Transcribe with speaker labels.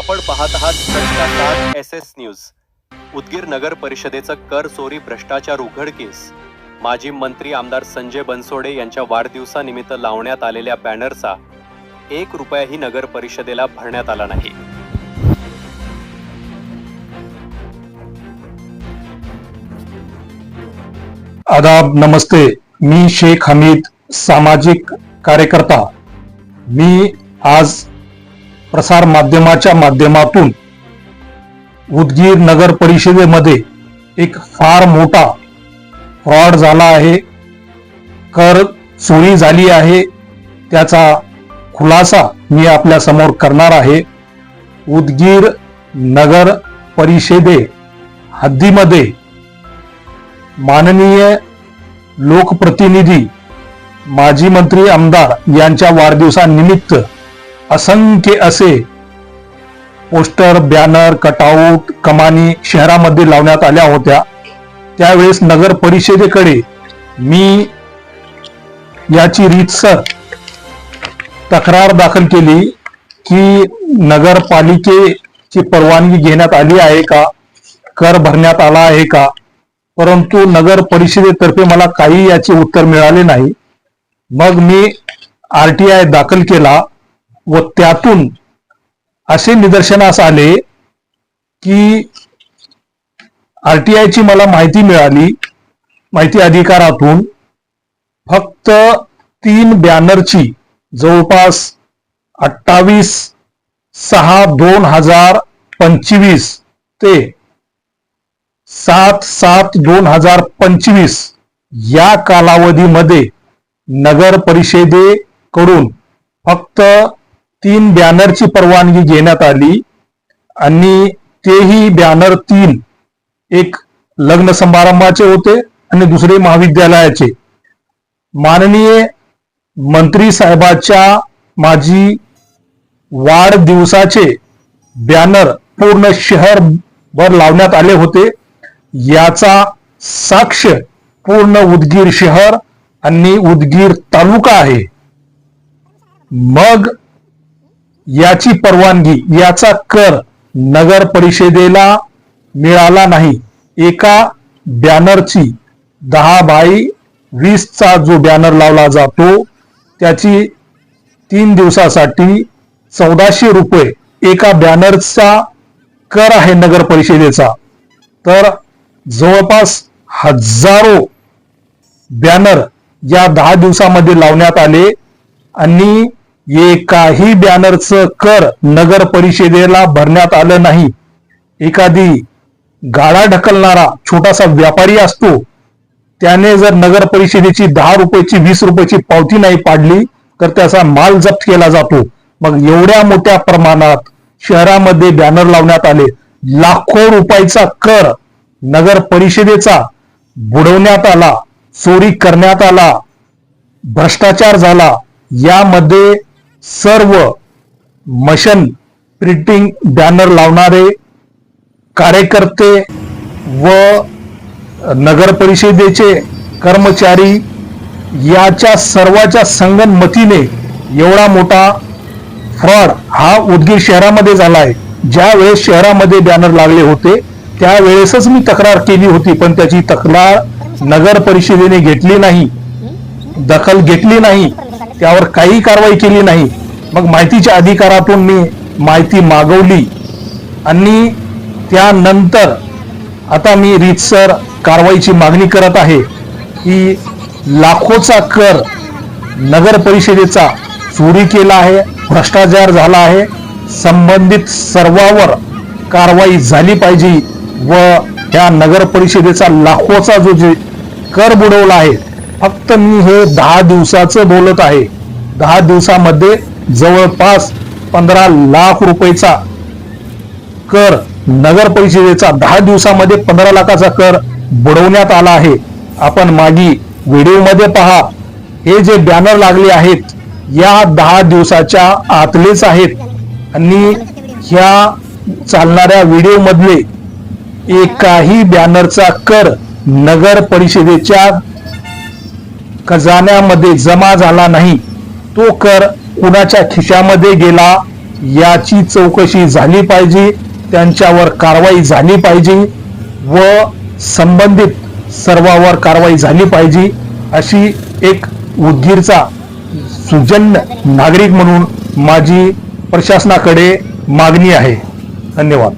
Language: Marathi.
Speaker 1: आपण पाहत आहात एस एस न्यूज. उदगीर नगर परिषदेचं कर चोरी भ्रष्टाचार उघडकीस माजी मंत्री आमदार संजय बनसोडे यांच्या वाढदिवसानिमित्त लावण्यात आलेल्या बॅनरचा एक रुपयाही नगर परिषदेला भरण्यात आला नाही.
Speaker 2: आदाब नमस्ते. मी शेख हमीद सामाजिक कार्यकर्ता. मी आज प्रसार माध्यमाच्या माध्यमातून उदगीर नगर परिषदेमध्ये एक फार मोठा फ्रॉड झाला आहे. कर चोरी झाली आहे. त्याचा खुलासा मी आपल्यासमोर करणार आहे. उदगीर नगर परिषदे हद्दीमध्ये माननीय लोकप्रतिनिधी माजी मंत्री आमदार यांच्या वाढदिवसानिमित्त असंख्य असे पोस्टर बॅनर कटआउट कमानी शहरामध्ये लावण्यात आल्या होत्या. त्यावेळेस नगर परिषदेकडे मी याची रीतसर तक्रार दाखल केली की नगरपालिकेची परवानगी घेण्यात आली आहे का? कर भरण्यात आला आहे का? परंतु नगर परिषदेतर्फे मला काही याचे उत्तर मिळाले नाही. मग मी आर टी आय दाखल केला. व त्यातून असे निदर्शनास आले की आरटीआयची मला माहिती मिळाली माहिती अधिकारातून. फक्त तीन बॅनरची जवळपास अठ्ठावीस सहा दोन हजार पंचवीस ते सात सात दोन हजार पंचवीस या कालावधीमध्ये नगर परिषदेकडून फक्त तीन बॅनरची परवानगी घेण्यात आली आणि तेही बॅनर तीन. एक लग्न समारंभाचे होते आणि दुसरे महाविद्यालयाचे. माननीय मंत्री साहेबाच्या माझी वाढदिवसाचे बॅनर पूर्ण शहरभर लावण्यात आले होते. याचा साक्ष पूर्ण उदगीर शहर आणि उदगीर तालुका आहे. मग याची परवानगी याचा कर नगर परिषदेला मिळाला नाही. एका बॅनरची दहा बाय वीसचा जो बॅनर लावला जातो त्याची तीन दिवसासाठी चौदाशे रुपये एका बॅनरचा कर आहे नगर परिषदेचा. तर जवळपास हजारो बॅनर या दहा दिवसामध्ये लावण्यात आले आणि एकाही बॅनरचं कर नगर परिषदेला भरण्यात आलं नाही. एखादी गाडा ढकलणारा छोटासा व्यापारी असतो त्याने जर नगर परिषदेची दहा रुपयाची वीस रुपयाची पावती नाही पाडली तर त्याचा माल जप्त केला जातो. मग एवढ्या मोठ्या प्रमाणात शहरामध्ये बॅनर लावण्यात आले. लाखो रुपयाचा कर नगर परिषदेचा बुडवण्यात आला चोरी करण्यात आला भ्रष्टाचार झाला. यामध्ये सर्व मशन प्रिंटिंग बॅनर लावणारे कार्यकर्ते व नगर परिषदेचे कर्मचारी याच्या सर्वाच्या संगनमतीने एवढा मोठा फ्रॉड हा उदगीर शहरामध्ये झाला आहे ज्या वेळेस शहरामध्ये बॅनर लागले होते त्यावेळेसच मी तक्रार केली होती पण त्याची तक्रार नगर परिषदेने घेतली नाही. दखल घेतली नाही त्यावर काही कारवाई केली नाही. मग माहितीच्या अधिकारातून मी माहिती मागवली. आणि त्यानंतर आता मी रीतसर कारवाईची मागणी करत आहे. की लाखोचा कर नगर परिषदेचा चोरी केला आहे भ्रष्टाचार झाला आहे. संबंधित सर्वावर कारवाई झाली पाहिजे व ह्या नगर परिषदेचा लाखोचा जो जे कर बुडवला आहे फक्त मी हे दहा दिवसाचं बोलत आहे. दहा दिवसामध्ये जवळपास पंधरा लाख रुपयेचा कर नगर परिषदेचा दहा दिवसामध्ये पंधरा लाखाचा कर बुडवण्यात आला आहे. आपण मागी व्हिडिओमध्ये पहा. हे जे बॅनर लागले आहेत या दहा दिवसाच्या आतलेच आहेत. आणि ह्या चालणाऱ्या व्हिडिओमधले एकाही बॅनरचा कर नगर परिषदेच्या खजान्यामध्ये जमा झाला नाही तो कर कुणाच्या खिशामध्ये गेला याची चौकशी झाली पाहिजे त्यांच्यावर कारवाई झाली पाहिजे व संबंधित सर्वावर कारवाई झाली पाहिजे अशी एक उदगीरचा सुजन्य नागरिक म्हणून माझी प्रशासनाकडे मागणी आहे. धन्यवाद.